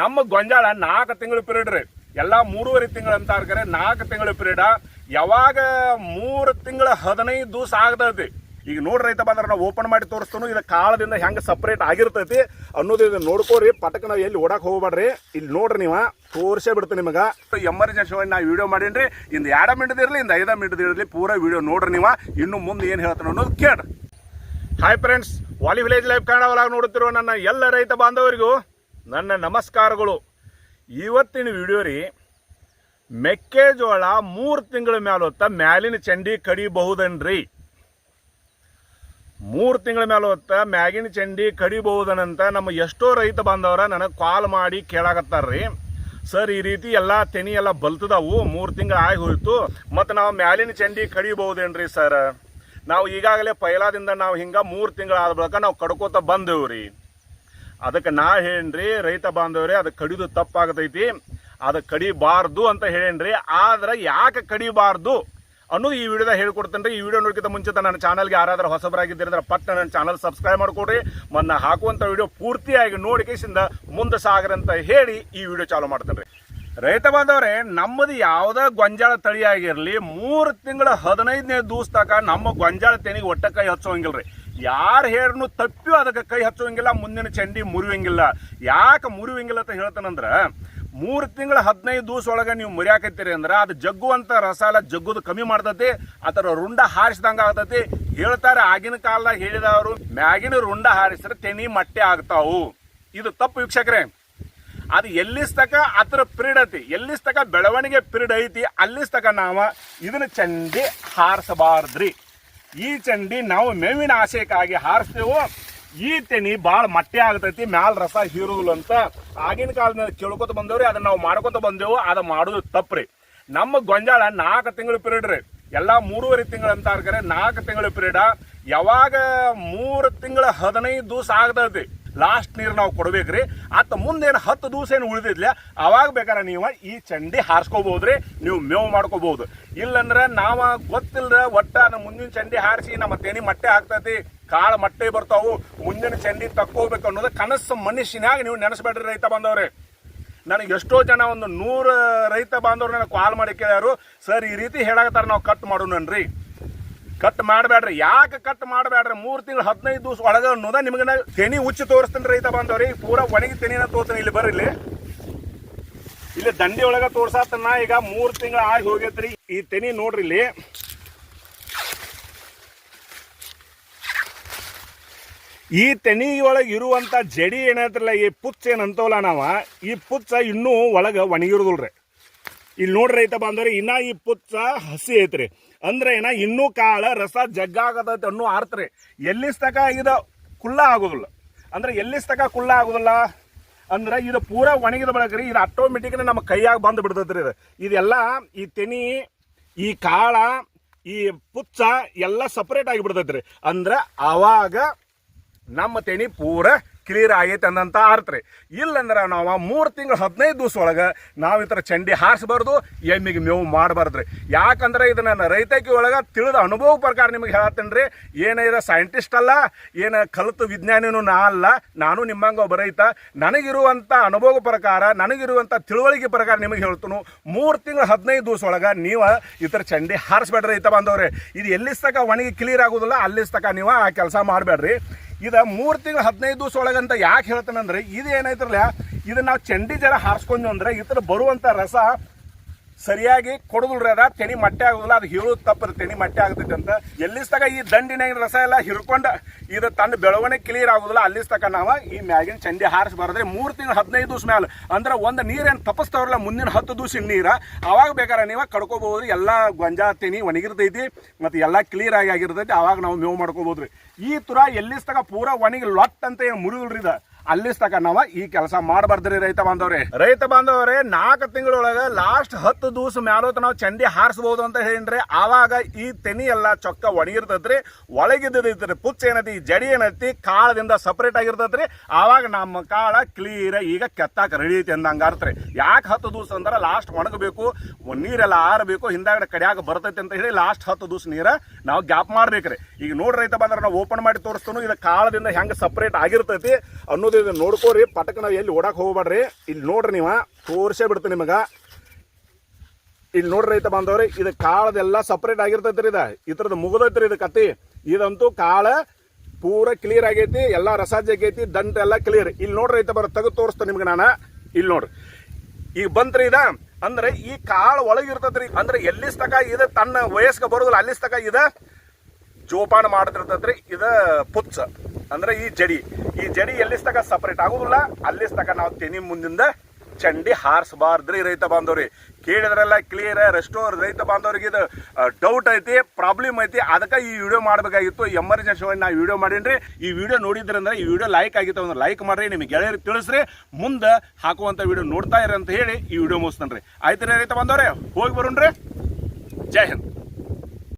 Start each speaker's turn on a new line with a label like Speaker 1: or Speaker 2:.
Speaker 1: ನಮ್ಮ ಗೊಂಜಾಳ ನಾಲ್ಕು ತಿಂಗಳ ಪೀರಿಯಡ್ ರೀ. ಎಲ್ಲ ಮೂರುವರೆ ತಿಂಗಳು ಅಂತ ಕರೆ ನಾಲ್ಕು ತಿಂಗಳ ಪಿರಿಯಡ ಯಾವಾಗ ಮೂರು ತಿಂಗಳ ಹದಿನೈದು ದಿವಸ ಆಗ್ತೈತಿ. ಈಗ ನೋಡ್ರಿ ರೈತ ಬಂದ್ರೆ ನಾವು ಓಪನ್ ಮಾಡಿ ತೋರಿಸ್ತಾನು ಇದು ಕಾಳದಿಂದ ಹೆಂಗೆ ಸಪ್ರೇಟ್ ಆಗಿರ್ತೈತಿ ಅನ್ನೋದು ಇದು ನೋಡ್ಕೋರಿ, ಪಟಕ್ ನಾವು ಎಲ್ಲಿ ಓಡಕ್ ಹೋಗ್ಬೇಡ್ರಿ. ಇಲ್ಲಿ ನೋಡ್ರಿ ನೀವು, ತೋರಿಸೇ ಬಿಡ್ತೀನಿ ನಿಮಗೆ. ಎಮರ್ಜೆನ್ಸಿ ಒಳಗೆ ನಾವು ವಿಡಿಯೋ ಮಾಡೀನಿ ಇಂದ ಎರಡು ಮಿನಿಟ್ ಇರಲಿ ಇಂದ ಐದು ಮಿನಿಟ್ ಇರಲಿ, ಪೂರಾ ವಿಡಿಯೋ ನೋಡ್ರಿ ನೀವು. ಇನ್ನು ಮುಂದೆ ಏನು ಹೇಳ್ತಾನೆ ಅನ್ನೋದು ಕೇಳ್ರಿ. ಹಾಯ್ ಫ್ರೆಂಡ್ಸ್ ವಾಲಿ ವಿಲೇಜ್ ಲೈಫ್ ಕನ್ನಡ ಒಳಗೆ ನೋಡುತ್ತಿರುವ ನನ್ನ ಎಲ್ಲ ರೈತ ಬಾಂಧವರಿಗೂ ನನ್ನ ನಮಸ್ಕಾರಗಳು. ಇವತ್ತಿನ ವಿಡಿಯೋ ರೀ, ಮೆಕ್ಕೆಜೋಳ ಮೂರು ತಿಂಗಳ ಹೊತ್ತ ಮ್ಯಾಲಿನ ಚಂಡಿ ಕಡಿಬಹುದನ್ರಿ? ಮೂರು ತಿಂಗಳ ಮೇಲೆ ಹೊತ್ತ ಮ್ಯಾಗಿನ ಚಂಡಿ ಕಡಿಬಹುದನಂತ ನಮ್ಮ ಎಷ್ಟೋ ರೈತ ಬಾಂಧವರ ನನಗೆ ಕಾಲ್ ಮಾಡಿ ಕೇಳಾಕತ್ತಾರ್ರಿ. ಸರ್, ಈ ರೀತಿ ಎಲ್ಲ ತೆನಿ ಎಲ್ಲ ಬಲ್ತದವು, ಮೂರು ತಿಂಗಳು ಆಗಿ ಹೋಯ್ತು, ಮತ್ತು ನಾವು ಮ್ಯಾಲಿನ ಚಂಡಿ ಕಡಿಬಹುದೇನ್ರಿ ಸರ್? ನಾವು ಈಗಾಗಲೇ ಪೈಲಾದಿಂದ ನಾವು ಹಿಂಗೆ ಮೂರು ತಿಂಗಳ ಆದ ಬಳಿಕ ನಾವು ಕಡ್ಕೋತ ಬಂದೇವ್ರಿ. ಅದಕ್ಕೆ ನಾ ಹೇಳೇನ್ರಿ, ರೈತ ಬಾಂಧವ್ರೆ, ಅದು ಕಡಿದು ತಪ್ಪಾಗತೈತಿ. ಅದು ಕಡಿಬಾರ್ದು ಅಂತ ಹೇಳೇನ್ರಿ. ಆದ್ರೆ ಯಾಕೆ ಕಡಿಬಾರ್ದು ಅನ್ನೋದು ಈ ವಿಡಿಯೋದಾಗ ಹೇಳ್ಕೊಡ್ತೇನೆ ಈ ವಿಡಿಯೋ ನೋಡ್ಕಿಂತ ಮುಂಚೆ ನನ್ನ ಚಾನಲ್ಗೆ ಯಾರಾದ್ರೂ ಹೊಸಬರಾಗಿದ್ದೀರಿ ಅಂದ್ರೆ ಪಟ್ಟ ನನ್ನ ಚಾನಲ್ ಸಬ್ಸ್ಕ್ರೈಬ್ ಮಾಡ್ಕೊಡ್ರಿ. ಮನ್ನ ಹಾಕುವಂಥ ವಿಡಿಯೋ ಪೂರ್ತಿಯಾಗಿ ನೋಡಿ ಕೇಸಿಂದ ಮುಂದೆ ಸಾಗರ ಅಂತ ಹೇಳಿ ಈ ವಿಡಿಯೋ ಚಾಲು ಮಾಡ್ತೇನೆ ರೈತ ಬಾಂಧವ್ರೆ, ನಮ್ಮದು ಯಾವುದೇ ಗೊಂಜಾಳ ತಳಿ ಮೂರು ತಿಂಗಳ ಹದಿನೈದನೇ ದಿವಸ ತಕ ನಮ್ಮ ಗೊಂಜಾಳ ತೆನಿಗೆ ಒಟ್ಟ ಕೈ ಹಚ್ಚೋಂಗಿಲ್ರಿ. ಯಾರು ಹೇಳನು ತಪ್ಪಿಯೂ ಅದಕ್ಕೆ ಕೈ ಹಚ್ಚುವಂಗಿಲ್ಲ, ಮುಂದಿನ ಚಂಡಿ ಮುರಿವಂಗಿಲ್ಲ ಯಾಕೆ ಮುರಿವಂಗಿಲ್ಲ ಅಂತ ಹೇಳ್ತಾನಂದ್ರೆ, ಮೂರು ತಿಂಗಳ ಹದಿನೈದು ದಿವಸ ಒಳಗೆ ನೀವು ಮುರಿಯಾಕತ್ತೀರಿ ಅಂದ್ರೆ, ಅದು ಜಗ್ಗುವಂತ ರಸಾಲ ಜಗ್ಗುದು ಕಮ್ಮಿ ಮಾಡ್ತತಿ ಅದರ ರುಂಡ ಹಾರಿಸಿದಂಗ ಆಗ್ತತಿ. ಹೇಳ್ತಾರೆ, ಆಗಿನ ಕಾಲದಾಗ ಹೇಳಿದವರು, ಮ್ಯಾಗಿನ ರುಂಡ ಹಾರಿಸಿದ್ರೆ ತೆನಿ ಮಟ್ಟೆ ಆಗ್ತಾವು. ಇದು ತಪ್ಪು ವೀಕ್ಷಕರೇ. ಅದು ಎಲ್ಲಿಸ್ತಕ ಅದ್ರ ಪಿರಿಡ್ ಐತಿ ಎಲ್ಲಿಸ್ತಕ ಬೆಳವಣಿಗೆ ಪಿರಿಡ್ ಐತಿ ಅಲ್ಲಿಸ್ತಕ ನಾವು ಇದನ್ನ ಚಂಡಿ ಹಾರಿಸಬಾರ್ದ್ರಿ. ಈ ಚಂಡಿ ನಾವು ಮೇವಿನ ಆಶಯಕ್ಕಾಗಿ ಹಾರಿಸ್ತೇವು, ಈ ತೆನಿ ಭಾಳ ಮಟ್ಟೆ ಆಗತೈತಿ, ಮ್ಯಾಲ ರಸ ಹೀರುದಿಲ್ಲ ಅಂತ. ಆಗಿನ ಕಾಲದಿಂದ ಕೇಳ್ಕೊತ ಬಂದೇವ್ರಿ, ಅದನ್ನ ನಾವು ಮಾಡ್ಕೊತ ಬಂದೇವು, ಅದು ಮಾಡೋದು ತಪ್ಪ್ರಿ. ನಮ್ಮ ಗೊಂಜಾಳ ನಾಲ್ಕು ತಿಂಗಳ ಪಿರಿಯಡ್ ರೀ. ಎಲ್ಲಾ ಮೂರುವರೆ ತಿಂಗಳು ಅಂತ ನಾಲ್ಕು ತಿಂಗಳ ಪಿರಿಯಡ ಯಾವಾಗ ಮೂರು ತಿಂಗಳ ಹದಿನೈದು ದಿವಸ ಆಗ್ತೈತಿ. ಲಾಸ್ಟ್ ನೀರು ನಾವು ಕೊಡ್ಬೇಕ್ರಿ. ಆತ ಮುಂದೇನು ಹತ್ತು ದಿವಸ ಏನು ಉಳಿದಿದ್ಲ, ಅವಾಗ ಬೇಕಾದ್ರೆ ನೀವು ಈ ಚಂಡಿ ಹಾರಿಸ್ಕೋಬಹುದ್ರಿ ನೀವು ಮೇವು ಮಾಡ್ಕೋಬಹುದು ಇಲ್ಲಂದ್ರೆ ನಾವ ಗೊತ್ತಿಲ್ಲದ ಒಟ್ಟ ನಮ್ಮ ಮುಂದಿನ ಚಂಡಿ ಹಾರಿಸಿ ನಮ್ಮ ತೆನಿ ಮಟ್ಟೆ ಆಗ್ತೈತಿ, ಕಾಳು ಮಟ್ಟೆ ಬರ್ತಾವು, ಮುಂದಿನ ಚಂಡಿ ತಕ್ಕೋಬೇಕು ಅನ್ನೋದು ಕನಸು ಮನುಷ್ಯನಾಗ ನೀವು ನೆನೆಸ್ಬೇಡ್ರಿ ರೈತ ಬಂದವ್ರೆ ನನಗೆ ಎಷ್ಟೋ ಜನ ಒಂದು ನೂರು ರೈತ ಬಾಂಧವ್ರು ನನಗೆ ಕಾಲ್ ಮಾಡಿ ಕೇಳ್ಯಾರು, ಸರ್, ಈ ರೀತಿ ಹೇಳಾಕತ್ತಾರ, ನಾವು ಕಟ್ ಮಾಡೋಣನ್ರಿ. ಕಟ್ ಮಾಡಬೇಡ್ರಿ. ಯಾಕೆ ಕಟ್ ಮಾಡಬೇಡ್ರಿ? ಮೂರು ತಿಂಗಳು ಹದಿನೈದು ದಿವಸ ಒಳಗೆ ಅನ್ನೋದ ನಿಮಗೆ ನಾ ತೆನಿ ಉಚ್ಚಿ ತೋರಿಸ್ತೀನಿ ರೈತ ಬಾಂಧವ್ರಿ. ಪೂರಾ ಒಣಗಿ ತೆನಿನ ತೋರ್ತೀನಿ ಇಲ್ಲಿ ಬರ್ರಿ ಇಲ್ಲಿ. ಇಲ್ಲಿ ದಂಡಿ ಒಳಗ ತೋರ್ಸಾತನ ಈಗ ಮೂರು ತಿಂಗಳು ಆಗಿ ಹೋಗೈತ್ರಿ. ಈ ತೆನಿ ನೋಡ್ರಿ ಇಲ್ಲಿ. ಈ ತೆನಿ ತೆನಿಯೊಳಗೆ ಇರುವಂತ ಜಡಿ ಏನೈತ್ರಲ್ಲ ಈ ಪುಚ್ಚ ಏನಂತವಲ್ಲ ನಾವು, ಈ ಪುಚ್ಚ ಇನ್ನೂ ಒಳಗೆ ಒಣಗಿರುದಿಲ್ರಿ. ಇಲ್ಲಿ ನೋಡ್ರಿ ರೈತ ಬಾಂಧವ್ರಿ, ಇನ್ನ ಈ ಪುಚ್ಚ ಹಸಿ ಐತ್ರಿ. ಅಂದ್ರೆ ಏನ ಇನ್ನೂ ಕಾಳ, ರಸ ಜಗ್ಗಾಗತೈತಿ ಅನ್ನೋ ಅರ್ಥ ಎಲ್ಲಿಸ್ತಕ ಇದು ಕುಲ್ಲ ಆಗೋದಿಲ್ಲ. ಅಂದ್ರೆ ಎಲ್ಲಿಸ್ತಕ ಕುಲ್ಲ ಆಗೋದಿಲ್ಲ? ಅಂದ್ರೆ ಇದು ಪೂರ ಒಣಗಿದ ಬಳಕ ರೀ, ಇದು ಆಟೋಮೆಟಿಕ್ ನಮ್ಮ ಕೈಯಾಗ ಬಂದು ಬಿಡ್ತೈತ್ರಿ ಇದು. ಇದೆಲ್ಲ ಈ ತೆನಿ, ಈ ಕಾಳ, ಈ ಪುಚ್ಚ ಎಲ್ಲ ಸಪ್ರೇಟ್ ಆಗಿ ಬಿಡ್ತೈತ್ರಿ ಅಂದ್ರೆ ಅವಾಗ ನಮ್ಮ ತೆನಿ ಪೂರ ಕ್ಲಿಯರ್ ಆಗೈತೆ ಅಂದಂತ ಅರ್ಥ ರೀ. ಇಲ್ಲಂದ್ರೆ ನಾವು ಮೂರು ತಿಂಗಳು ಹದಿನೈದು ದಿವಸ ಒಳಗೆ ನಾವು ಈ ಥರ ಚಂಡಿ ಹಾರಿಸಬಾರ್ದು, ಎಮ್ಮಿಗೆ ಮೇವು ಮಾಡಬಾರ್ದ್ರಿ ಯಾಕಂದ್ರೆ ಇದು ರೈತಕಿ ಒಳಗೆ ತಿಳಿದ ಅನುಭವ ಪ್ರಕಾರ ನಿಮಗೆ ಹೇಳ್ತೇನೆ ರೀ. ಏನಿದೆ ಸೈಂಟಿಸ್ಟ್ ಅಲ್ಲ, ಏನು ಕಲಿತು ವಿಜ್ಞಾನಿನೂ ನಾ ಅಲ್ಲ, ನಾನು ನಿಮ್ಮಂಗೆ ಒಬ್ಬ ರೈತ. ನನಗಿರುವಂಥ ಅನುಭವ ಪ್ರಕಾರ ನನಗಿರುವಂಥ ತಿಳುವಳಿಕೆ ಪ್ರಕಾರ ನಿಮಗೆ ಹೇಳ್ತನು, ಮೂರು ತಿಂಗಳು ಹದಿನೈದು ದಿವಸ ಒಳಗೆ ನೀವು ಈ ಥರ ಚಂಡಿ ಹಾರಿಸ್ಬೇಡ್ರಿ ರೈತ ಬಂದವ್ರೆ ಇದು ಎಲ್ಲಿಸ್ತಕ ಒಣಗಿ ಕ್ಲಿಯರ್ ಆಗೋದಿಲ್ಲ, ಅಲ್ಲಿಸ್ತಕ ನೀವು ಆ ಕೆಲಸ ಮಾಡಬೇಡ್ರಿ. ಇದು ಮೂರು ತಿಂಗಳು ಹದಿನೈದು ದಿವಸ ಒಳಗಂತ ಯಾಕೆ ಹೇಳ್ತಾನಂದ್ರೆ ಇದು ಏನೈತ್ರಲ್ಲ ಇದು ನಾವು ಚಂಡಿ ಜರ ಹಾರಿಸ್ಕೊಂಡ್ವಿ ಈ ಥರ ಬರುವಂಥ ರಸ ಸರಿಯಾಗಿ ಕೊಡುದಿಲ್ರಿ ಅದ, ತೆನಿ ಮಟ್ಟೆ ಆಗುದಿಲ್ಲ, ಅದು ಹೇಳೋದು ತಪ್ಪದ, ತೆನಿ ಮಟ್ಟೆ ಆಗ್ತೈತೆ ಅಂತ. ಎಲ್ಲಿಸ್ತಕ ಈ ದಂಡಿನ ರಸ ಎಲ್ಲ ಹಿರ್ಕೊಂಡ ಇದು ತನ್ನ ಬೆಳವಣಿಗೆ ಕ್ಲಿಯರ್ ಆಗುದಿಲ್ಲ, ಅಲ್ಲಿಸ್ತಕ ನಾವು ಈ ಮ್ಯಾಗಿನ ಚಂಡಿ ಹಾರಿಸ್ಬಾರ್ದ್ರೆ ಮೂರು ತಿಂಗಳು ಹದಿನೈದು ದಿವಸ ಮ್ಯಾಲ, ಅಂದ್ರೆ ಒಂದು ನೀರೇನು ತಪ್ಪಿಸ್ತಾವ್ರಲ್ಲ ಮುಂದಿನ ಹತ್ತು ದಿವಸ ನೀರ, ಅವಾಗ ಬೇಕಾರೆ ನೀವು ಕಡ್ಕೋಬಹುದು ಎಲ್ಲ ಗೊಂಜಾ, ತೆನಿ ಒಣಗಿರ್ತೈತಿ, ಮತ್ತು ಎಲ್ಲ ಕ್ಲಿಯರ್ ಆಗಿ ಆಗಿರ್ತೈತಿ, ಅವಾಗ ನಾವು ಮೇವು ಮಾಡ್ಕೋಬಹುದ್ರಿ ಈ ತುರ ಎಲ್ಲಿಸ್ತಕ ಪೂರಾ ಒಣಗಿ ಲೊಟ್ ಅಂತ ಏನು ಮುರಿದಿಲ್ರಿ ಇದು. ಅಲ್ಲಿಸ್ತಕ ನಾವ ಈ ಕೆಲಸ ಮಾಡಬಾರ್ದ್ರಿ ರೈತ ಬಾಂಧವ್ರೆ. ರೈತ ಬಾಂಧವ್ರೆ, ನಾಲ್ಕು ತಿಂಗಳೊಳಗ ಲಾಸ್ಟ್ ಹತ್ತು ದಿವಸ ಮ್ಯಾಲೋತ ನಾವು ಚಂಡಿ ಹಾರಿಸಬಹುದು ಅಂತ ಹೇಳಿನ್ರಿ. ಆವಾಗ ಈ ತೆನಿ ಎಲ್ಲ ಚೊಕ್ಕ ಒಣಗಿರ್ತದ್ರಿ ಒಳಗಿದ್ದೈತ್ರಿ ಪುಚ್ಚ ಏನೈತಿ, ಜಡಿ ಏನೈತಿ, ಕಾಳದಿಂದ ಸಪರೇಟ್ ಆಗಿರ್ತದ್ರಿ ಆವಾಗ ನಮ್ಮ ಕಾಳ ಕ್ಲೀರ್ ಈಗ ಕೆತ್ತಾಕ ರೆಡಿ ಐತಿ ಅಂದಂಗ ಅರ್ಥ ಯಾಕೆ ಹತ್ತು ದಿವಸ ಅಂದ್ರೆ ಲಾಸ್ಟ್ ಒಣಗಬೇಕು, ನೀರೆಲ್ಲ ಆರಬೇಕು, ಹಿಂದಾಗಡೆ ಕಡಿಯಾಗ ಬರ್ತೈತಿ ಅಂತ ಹೇಳಿ ಲಾಸ್ಟ್ ಹತ್ತು ದಿವಸ ನೀರ ನಾವು ಗ್ಯಾಪ್ ಮಾಡ್ಬೇಕ್ರಿ. ಈಗ ನೋಡ್ರಿ ರೈತ ಬಂದ್ರೆ ನಾವು ಓಪನ್ ಮಾಡಿ ತೋರಿಸ್ತಾನು, ಇದು ಕಾಳದಿಂದ ಹೆಂಗೆ ಸಪರೇಟ್ ಆಗಿರ್ತೈತಿ ಅನ್ನೋದು ಇದು ನೋಡ್ಕೋರಿ, ಪಟಕ ನಾವು ಎಲ್ಲಿ ಓಡಾಕ್ ಹೋಗ್ಬೇಡ್ರಿ. ಇಲ್ಲಿ ನೋಡ್ರಿ ನೀವ, ತೋರ್ಸೇ ಬಿಡ್ತೀನಿ ನಿಮಗ. ಇಲ್ಲಿ ನೋಡ್ರಿ ರೈತ ಬಾಂಧವ್ರಿ, ಇದು ಕಾಳದೆಲ್ಲ ಸಪ್ರೇಟ್ ಆಗಿರ್ತೈತ್ರಿ ಇದ. ಇದ್ರದ್ದು ಮುಗಿದೈತ್ರಿ ಇದು ಕತ್ತಿ. ಇದಂತೂ ಕಾಳ ಪೂರ ಕ್ಲಿಯರ್ ಆಗೈತಿ, ಎಲ್ಲಾ ರಸ ಜಗೈತಿ ದಂಟ ಎಲ್ಲ ಕ್ಲಿಯರ್ ಇಲ್ಲಿ ನೋಡ್ರಿ ರೈತ ಬರ ತೆಗೆದು ತೋರಿಸ್ತೇನೆ ನಿಮ್ಗೆ ನಾನು. ಇಲ್ಲಿ ನೋಡ್ರಿ. ಈಗ ಬಂತ್ರಿ ಇದ, ಅಂದ್ರೆ ಈ ಕಾಳು ಒಳಗಿರ್ತೈತ್ರಿ ಅಂದ್ರೆ ಎಲ್ಲಿಸ್ತಕ ಇದು, ತನ್ನ ವಯಸ್ಕ ಬರೋದಿಲ್ಲ ಅಲ್ಲಿಸ್ತಕ ಇದ ಜೋಪಾನ ಮಾಡ್ತಿರ್ತೈತ್ರಿ. ಇದ ಪುಚ್ಚ. ಅಂದ್ರೆ ಈ ಜಡಿ. ಈ ಜಡಿ ಎಲ್ಲಿಸ್ತಕ ಸಪರೇಟ್ ಆಗುದಿಲ್ಲ, ಅಲ್ಲಿಸ್ತಕ ನಾವು ತೆನಿ ಮುಂದಿಂದ ಚಂಡಿ ಹಾರಿಸಬಾರ್ದ್ರಿ ರೈತ ಬಾಂಧವ್ರಿ. ಕೇಳಿದ್ರೆಲ್ಲ ಕ್ಲಿಯರ್ ರೆಸ್ಟೋ ರೈತ ಬಾಂಧವ್ರಿಗೆ ಇದು ಡೌಟ್ ಐತಿ ಪ್ರಾಬ್ಲಮ್ ಐತಿ. ಅದಕ್ಕೆ ಈ ವಿಡಿಯೋ ಮಾಡಬೇಕಾಗಿತ್ತು. ಎಮರ್ಜೆನ್ಸಿ ಒಳಗೆ ನಾವು ವಿಡಿಯೋ ಮಾಡೀನಿ ಈ ವಿಡಿಯೋ ನೋಡಿದ್ರಂದ್ರೆ ಈ ವಿಡಿಯೋ ಲೈಕ್ ಆಗಿತ್ತು ಅಂದ್ರೆ ಲೈಕ್ ಮಾಡ್ರಿ. ನಿಮಗೆ ಗೆಳೆಯರಿಗೆ ತಿಳಿಸ್ರಿ. ಮುಂದೆ ಹಾಕುವಂಥ ವಿಡಿಯೋ ನೋಡ್ತಾ ಇರಿ ಅಂತ ಹೇಳಿ ಈ ವಿಡಿಯೋ ಮುಗಿಸ್ತಾನೆ ರೀ ಆಯ್ತು ರೀ ರೈತ ಬಾಂಧವ್ರೆ, ಹೋಗಿ ಬರೋಣ್ರಿ. ಜೈ ಹಿಂದ್.